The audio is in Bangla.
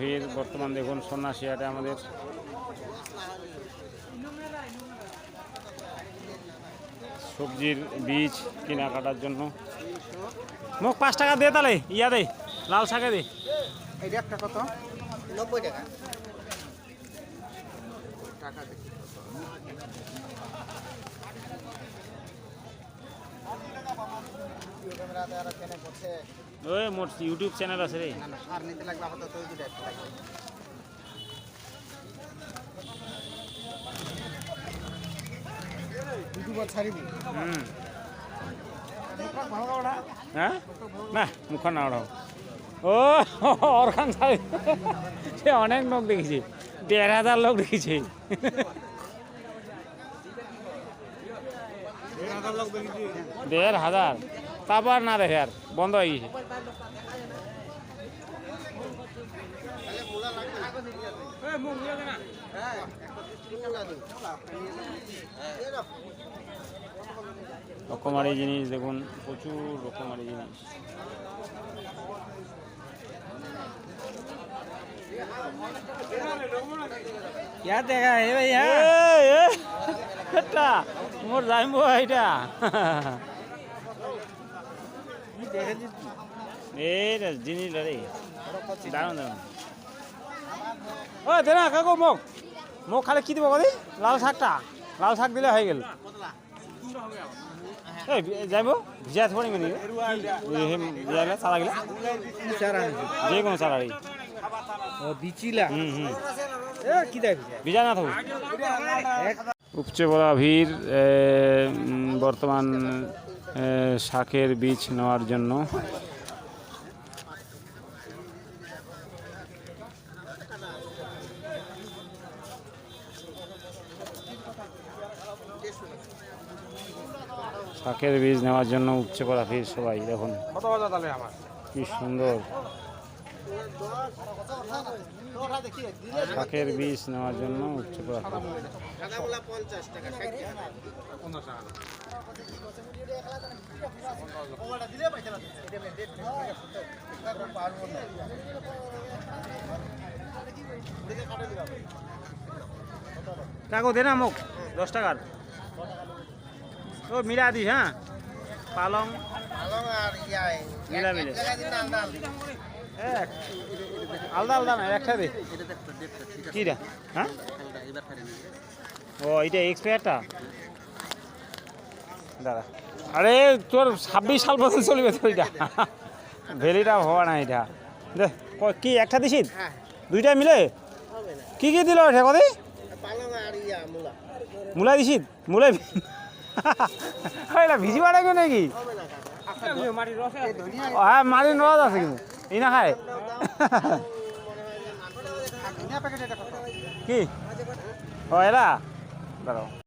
ভিড় বর্তমান দেখুন সন্ন্যাসী হাটে আমাদের। সবজির বীজ কেনাকাটার জন্য। মোক পাঁচ টাকা দে তাহলে ইয়া দে লাল শাকে দে। এটা একটা কত? নব্বই টাকা। টাকা দেখি ওই মোট ইউটিউব চ্যানেল আছে রে। হ্যাঁ? অনেক লোক দেখেছি। দেড় হাজার লোক দেখেছি। দেড় হাজার? তারপর না দেখে আর বন্ধ হয়ে গেছে রকমারি জিনিস দেখুন প্রচুর রকমারি জিনিস क्या देखा है भैया এ, এ, এটা মোর যাইব এটা এই জিনিস রে দারুণ দারুণ ও দে না কাকু মোক। মোক খালি কি দিব কদি লাল শাকটা। লাল শাক দিলে হয়ে গেল। এই যাইব ভিজা থোড়ি মানে ভিজাইলে চালা গেলে। যে কোনো বিচিলা হুম হুম ভিজা না থাকুক উপচে পড়া ভিড় বর্তমান শাকের বীজ নেওয়ার জন্য। শাকের বীজ নেওয়ার জন্য উপচে পড়া ভিড় সবাই দেখুন। কি সুন্দর। শাকের বীজ নেওয়ার জন্য কাকু দে না মোক দশ টাকার। ও মিলা দিস হ্যাঁ? পালং। মিলা মিলে এক। আলাদা আলাদা না কিটা হ্যাঁ খালটা এবার খালি ও এটা এক্সপায়ারটা দাদা আরে তোর ছাব্বিশ সাল পর্যন্ত চলবে তো এটা। ভ্যালিটা হওয়া না এটা। ক- একটা দিছিস? হ্যাঁ। দুইটা মিলে? কি কি দিল এটা কদি? মূলা। মূলা দিছিস? এটা ভিজি বাড়াইবে নাকি? হ্যাঁ মারি নজ আছে কিন্তু। ই না খায় কি? ও এরা? দাঁড়াও।